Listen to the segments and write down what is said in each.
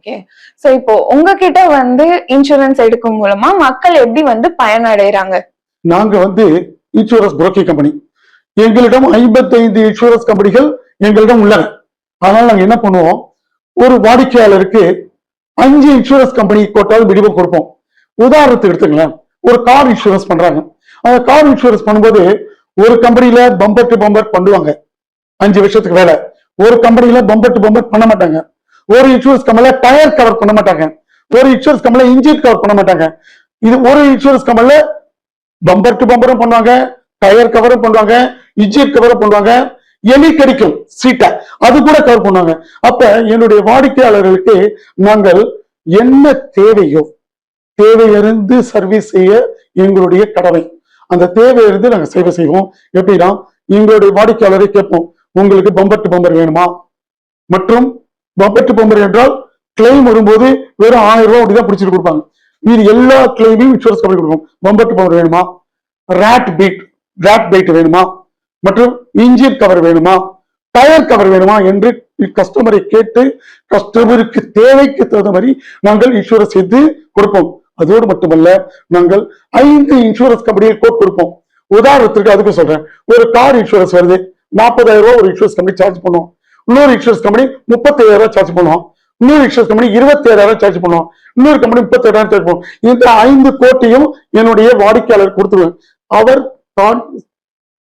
Okay so இப்போ உங்ககிட்ட வந்து இன்சூரன்ஸ் எடுக்கும் மூலமா மக்கள் எப்படி வந்து பயனடைறாங்க? நாங்க வந்து இன்சூரன்ஸ் புரோக்கி கம்பெனி எங்களிடம் ஐம்பத்தைந்து இன்சூரன்ஸ் கம்பெனிகள் எங்களிடம் உள்ளன. அதனால நாங்க என்ன பண்ணுவோம்? ஒரு வாடிக்கையாளருக்கு அஞ்சு இன்சூரன்ஸ் கம்பெனி கோட்டால் மினிமம் கொடுப்போம். உதாரணத்துக்கு எடுத்துங்களேன் ஒரு கார் இன்சூரன்ஸ் பண்றாங்க. அந்த கார் இன்சூரன்ஸ் பண்ணும்போது ஒரு கம்பெனில பம்பர் டு பம்பர் பண்ணுவாங்க. அஞ்சு வருஷத்துக்கு வேலை ஒரு கம்பெனில பம்பர் டு பம்பர் பண்ண மாட்டாங்க. ஒரு இன்சூரன்ஸ் கம்பெனில டயர் கவர் பண்ண மாட்டாங்க. ஒரு இன்சூரன்ஸ் கம்பெனில இன்ஜின் கவர் பண்ண மாட்டாங்க. இது ஒரு இன்சூரன்ஸ் கம்பெனில பம்பர் டு பம்பரும் பண்ணுவாங்க டயர் கவரும் பண்ணுவாங்க இன்ஜின் கவரும் பண்ணுவாங்க எலி கிடைக்கும் சீட்டை அது கூட கவர் பண்ணுவாங்க. அப்ப என்னுடைய வாடிக்கையாளர்களுக்கு நாங்கள் என்ன தேவையோ தேவையிலிருந்து சர்வீஸ் செய்ய எங்களுடைய கடமை. அந்த தேவையிலிருந்து நாங்கள் சேவை செய்வோம். எப்படின்னா எங்களுடைய வாடிக்கையாளரை கேட்போம். உங்களுக்கு பம்பர் டு பம்பர் வேணுமா? மற்றும் பப்பெட்டு பம்பர் என்றால் கிளைம் வரும்போது வெறும் ஆயிரம் ரூபாய் அப்படிதான் பிடிச்சிட்டு கொடுப்பாங்க. மீது எல்லா கிளைமையும் இன்சூரன்ஸ் கம்பெனி கொடுக்கும். பம்பெட்டு பம்பர் வேணுமா? ரேட் பீட் ரேட் பைட் வேணுமா? மற்றும் இன்ஜின் கவர் வேணுமா? டயர் கவர் வேணுமா? என்று கஸ்டமரை கேட்டு கஸ்டமருக்கு தேவைக்கு தகுந்த மாதிரி நாங்கள் இன்சூரன்ஸ் செய்து கொடுப்போம். அதோடு மட்டுமல்ல நாங்கள் ஐந்து இன்சூரன்ஸ் கம்பெனியில் கோட் கொடுப்போம். உதாரணத்துக்கு அதுக்கு சொல்றேன். ஒரு கார் இன்சூரன்ஸ் வருது. நாற்பதாயிரம் ரூபாய் ஒரு இன்சூரன்ஸ் கம்பெனி சார்ஜ் பண்ணுவோம் இன்னொரு இன்சூரன்ஸ் கம்பெனி முப்பத்தாயிரம் ரூபாய் சார்ஜ் பண்ணுவோம் இன்னொரு இன்சூரன்ஸ் கம்பெனி இருபத்தி ஏழாயிரம் சார்ஜ் பண்ணுவோம் இன்னொரு கம்பெனி முப்பத்தி ஏழாயிரம் சார்ஜ் பண்ணுவோம் இந்த ஐந்து கோட்டையும் என்னுடைய வாடிக்கையாளர் கொடுத்துருவேன் அவர் தான்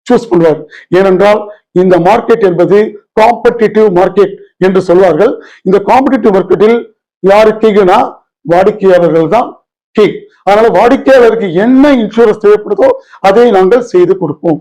சூஸ் பண்ணுவார். ஏனென்றால் இந்த மார்க்கெட் என்பது காம்படிட்டிவ் மார்க்கெட் என்று சொல்வார்கள். இந்த காம்படிட்டிவ் மார்க்கெட்டில் யாரு கீகுனா வாடிக்கையாளர்கள் தான் கீ அதனால வாடிக்கையாளருக்கு என்ன இன்சூரன்ஸ் தேவைப்படுதோ அதை நாங்கள் செய்து கொடுப்போம்.